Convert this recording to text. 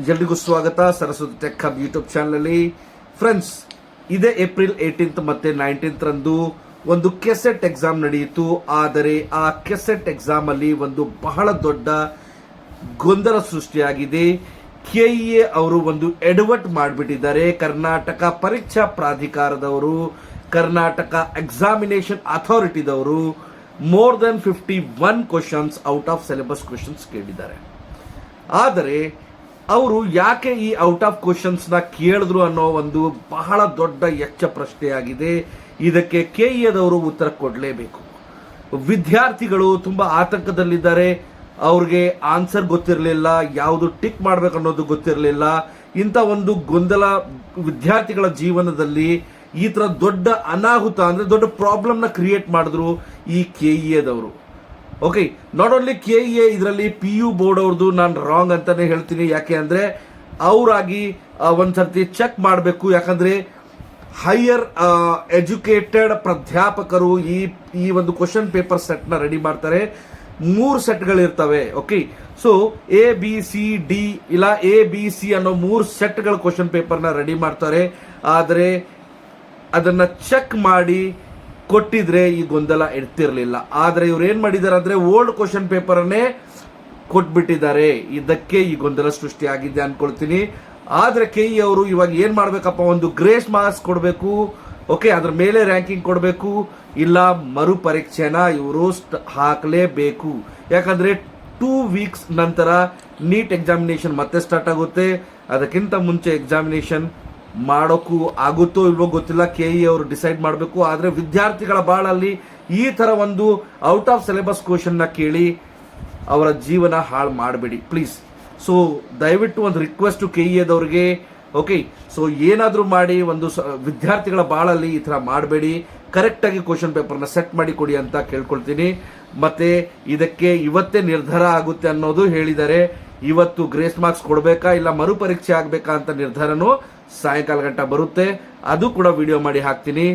ಎಲ್ರಿಗೂ ಸ್ವಾಗತ. Saraswati tech hub YouTube ಚಾನಲಲ್ಲಿ. ಫ್ರೆಂಡ್ಸ್ ಇದೇ ಏಪ್ರಿಲ್ ಏಯ್ಟೀನ್ತ್ ಮತ್ತೆ ನೈನ್ಟೀನ್ತ್ ರಂದು ಒಂದು ಕೆಸೆಟ್ ಎಕ್ಸಾಮ್ ನಡೆಯಿತು. ಆದರೆ ಆ ಕೆಸೆಟ್ ಎಕ್ಸಾಮಲ್ಲಿ ಒಂದು ಬಹಳ ದೊಡ್ಡ ಗೊಂದಲ ಸೃಷ್ಟಿಯಾಗಿದೆ. ಕೆಇಎ ಅವರು ಒಂದು ಎಡವಟ್ ಮಾಡಿಬಿಟ್ಟಿದ್ದಾರೆ. ಕರ್ನಾಟಕ ಪರೀಕ್ಷಾ ಪ್ರಾಧಿಕಾರದವರು, Karnataka examination ಅಥಾರಿಟಿದವರು more than fifty one questions out of syllabus questions ಕೇಳಿದ್ದಾರೆ. ಆದರೆ ಅವರು ಯಾಕೆ ಈ ಔಟ್ ಆಫ್ ಕ್ವಶನ್ಸ್ನ ಕೇಳಿದ್ರು ಅನ್ನೋ ಒಂದು ಬಹಳ ದೊಡ್ಡ ಎಚ್ಚ ಪ್ರಶ್ನೆಯಾಗಿದೆ ಇದಕ್ಕೆ ಕೆಇಎದವರು ಉತ್ತರ ಕೊಡಲೇಬೇಕು. ವಿದ್ಯಾರ್ಥಿಗಳು ತುಂಬಾ ಆತಂಕದಲ್ಲಿದ್ದಾರೆ. ಅವ್ರಿಗೆ ಆನ್ಸರ್ ಗೊತ್ತಿರಲಿಲ್ಲ. ಯಾವುದು ಟಿಕ್ ಮಾಡ್ಬೇಕು ಅನ್ನೋದು ಗೊತ್ತಿರಲಿಲ್ಲ. ಇಂಥ ಒಂದು ಗೊಂದಲ ವಿದ್ಯಾರ್ಥಿಗಳ ಜೀವನದಲ್ಲಿ ಈ ತರ ದೊಡ್ಡ ಅನಾಹುತ ಅಂದ್ರೆ ದೊಡ್ಡ ಪ್ರಾಬ್ಲಮ್ನ ಕ್ರಿಯೇಟ್ ಮಾಡಿದ್ರು ಈ ಕೆಇಎದವರು okay not only K A ಇದರಲ್ಲಿ ಪಿ ಯು ಬೋರ್ಡ್ ಅವ್ರದ್ದು ನಾನು ರಾಂಗ್ ಅಂತಲೇ ಹೇಳ್ತೀನಿ. ಯಾಕೆ ಅಂದರೆ ಅವರಾಗಿ ಒಂದ್ಸರ್ತಿ ಚೆಕ್ ಮಾಡಬೇಕು. ಯಾಕಂದ್ರೆ ಹೈಯರ್ ಎಜುಕೇಟೆಡ್ ಪ್ರಾಧ್ಯಾಪಕರು ಈ ಈ ಒಂದು ಕ್ವಶನ್ ಪೇಪರ್ ಸೆಟ್ನ ರೆಡಿ ಮಾಡ್ತಾರೆ. ಮೂರು ಸೆಟ್ಗಳಿರ್ತವೆ okay so A B C D ಇಲ್ಲ ಎ ಬಿ ಸಿ ಅನ್ನೋ ಮೂರು ಸೆಟ್ಗಳ ಕ್ವಶನ್ ಪೇಪರ್ನ ರೆಡಿ ಮಾಡ್ತಾರೆ. ಆದರೆ ಅದನ್ನ ಚೆಕ್ ಮಾಡಿ ಕೊಟ್ಟಿದ್ರೆ ಈ ಗೊಂದಲ ಇರ್ತಿರಲಿಲ್ಲ ಆದ್ರೆ ಇವ್ರು ಏನು ಮಾಡಿದ್ದಾರೆ ಅಂದರೆ ಓಲ್ಡ್ ಕ್ವಶನ್ ಪೇಪರ್ ಅನ್ನೇ ಕೊಟ್ಬಿಟ್ಟಿದ್ದಾರೆ. ಇದಕ್ಕೆ ಈ ಗೊಂದಲ ಸೃಷ್ಟಿ ಆಗಿದೆ ಆದರೆ ಕೆ ಇ ಅವರು ಇವಾಗ ಏನು ಮಾಡಬೇಕಪ್ಪ? ಒಂದು ಗ್ರೇಸ್ ಮಾರ್ಕ್ಸ್ ಕೊಡಬೇಕು. ಓಕೆ, ಅದ್ರ ಮೇಲೆ ರ್ಯಾಂಕಿಂಗ್ ಕೊಡಬೇಕು. ಇಲ್ಲ ಮರು ಪರೀಕ್ಷೆನ ಇವರು ಹಾಕಲೇಬೇಕು. ಯಾಕಂದ್ರೆ ಟೂ ವೀಕ್ಸ್ ನಂತರ ನೀಟ್ ಎಕ್ಸಾಮಿನೇಷನ್ ಮತ್ತೆ ಸ್ಟಾರ್ಟ್ ಆಗುತ್ತೆ. ಅದಕ್ಕಿಂತ ಮುಂಚೆ ಎಕ್ಸಾಮಿನೇಷನ್ ಮಾಡೋಕ್ಕೂ ಆಗುತ್ತೋ ಇಲ್ವೋ ಗೊತ್ತಿಲ್ಲ ಕೆ ಇ ಅವರು ಡಿಸೈಡ್ ಮಾಡಬೇಕು. ಆದರೆ ವಿದ್ಯಾರ್ಥಿಗಳ ಬಾಳಲ್ಲಿ ಈ ಥರ ಒಂದು ಔಟ್ ಆಫ್ ಸಿಲೆಬಸ್ ಕ್ವಶನ್ನ ಕೇಳಿ ಅವರ ಜೀವನ ಹಾಳು ಮಾಡಬೇಡಿ ಪ್ಲೀಸ್ ಸೊ ದಯವಿಟ್ಟು ಒಂದು ರಿಕ್ವೆಸ್ಟು ಕೆ ಇ ಎದವ್ರಿಗೆ ಓಕೆ ಸೊ ಏನಾದರೂ ಮಾಡಿ, ಒಂದು ವಿದ್ಯಾರ್ಥಿಗಳ ಬಾಳಲ್ಲಿ ಈ ಥರ ಮಾಡಬೇಡಿ. ಕರೆಕ್ಟಾಗಿ ಕ್ವಶನ್ ಪೇಪರ್ನ ಸೆಟ್ ಮಾಡಿ ಕೊಡಿ ಅಂತ ಕೇಳ್ಕೊಳ್ತೀನಿ. ಮತ್ತೆ ಇದಕ್ಕೆ ಇವತ್ತೇ ನಿರ್ಧಾರ ಆಗುತ್ತೆ ಅನ್ನೋದು ಹೇಳಿದ್ದಾರೆ ಇವತ್ತು ಗ್ರೇಸ್ ಮಾರ್ಕ್ಸ್ ಕೊಡಬೇಕಾ ಇಲ್ಲ ಮರುಪರೀಕ್ಷೆ ಆಗಬೇಕಾ ಅಂತ ನಿರ್ಧಾರನೂ ಸಾಯಂಕಾಲ ಗಂಟ ಬರುತ್ತೆ. ಅದು ಕೂಡ ವಿಡಿಯೋ ಮಾಡಿ ಹಾಕ್ತೀನಿ.